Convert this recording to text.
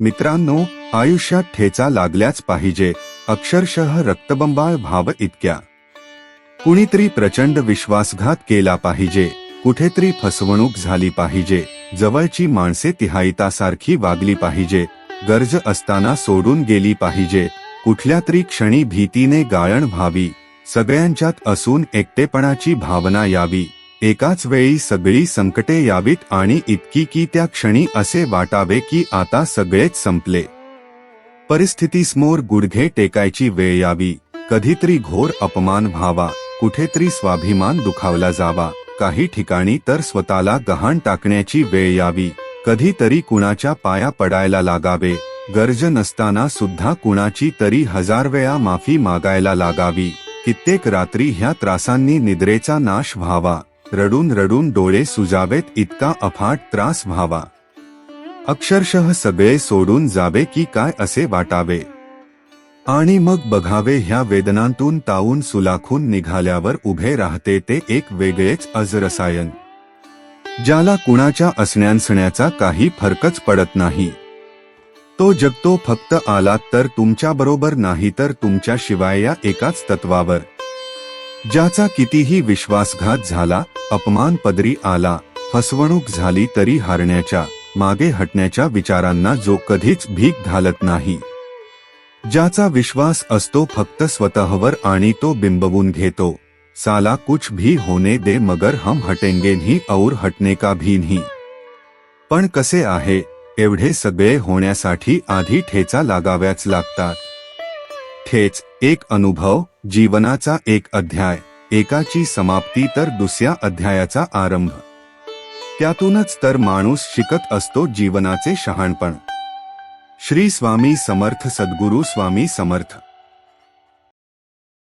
मित्रांनो आयुष्यात ठेचा लागल्याच पाहिजे. अक्षरशः रक्तबंबाळ भाव इतक्या. कुणीतरी प्रचंड विश्वासघात केला पाहिजे. कुठेतरी फसवणूक झाली पाहिजे. जवळची माणसे तिहाईतासारखी वागली पाहिजे. गरज असताना सोडून गेली पाहिजे. कुठल्या तरी क्षणी भीतीने गाळण व्हावी. सगळ्यांच्यात असून एकटेपणाची भावना यावी. एकाच वेळी सगळी संकटे यावीत आणि इतकी की त्या क्षणी असे वाटावे की आता सगळेच संपले. परिस्थितीसमोर गुडघे टेकायची वेळ यावी. कधीतरी घोर अपमान व्हावा. कुठेतरी स्वाभिमान दुखावला जावा. काही ठिकाणी तर स्वतःला गहाण टाकण्याची वेळ यावी. कधीतरी कुणाच्या पाया पडायला लागावे. गरज नसताना सुद्धा कुणाची तरी हजार वेळा माफी मागायला लागावी. कित्येक रात्री ह्या त्रासांनी निद्रेचा नाश व्हावा. रडून रडून डोळे सुजावेत इतका अफाट त्रास व्हावा. अक्षरशः सगळे सोडून जावे की काय असे वाटावे. आणि मग बघावे ह्या वेदनांतून तावून सुलाखून निघाल्यावर उभे राहते ते एक वेगळेच अजरसायन. ज्याला कुणाच्या असण्यासण्याचा काही फरकच पडत नाही. तो जगतो फक्त आलात तर तुमच्या बरोबर नाही तर तुमच्या शिवाय या एकाच तत्वावर. ज्याचा कितीही विश्वासघात झाला अपमान पदरी आला फसवणूक झाली तरी हारण्याच्या मागे हटण्याच्या विचारांना जो कधीच भीक घालत नाही. ज्याचा विश्वास असतो फक्त स्वतःवर आणि तो बिंबवून घेतो. साला कुछ भी होने दे मगर हम हटेंगे नहीं और हटने का भी नहीं. पण कसे आहे एवढे सगळे होण्यासाठी आधी ठेचा लागाव्याच लागतात. ठेच एक अनुभव जीवनाचा एक अध्याय एकाची समाप्ती तर दुसऱ्या अध्यायाचा आरंभ. त्यातूनच तर माणूस शिकत असतो जीवनाचे शहाणपण. श्री स्वामी समर्थ सद्गुरू स्वामी समर्थ.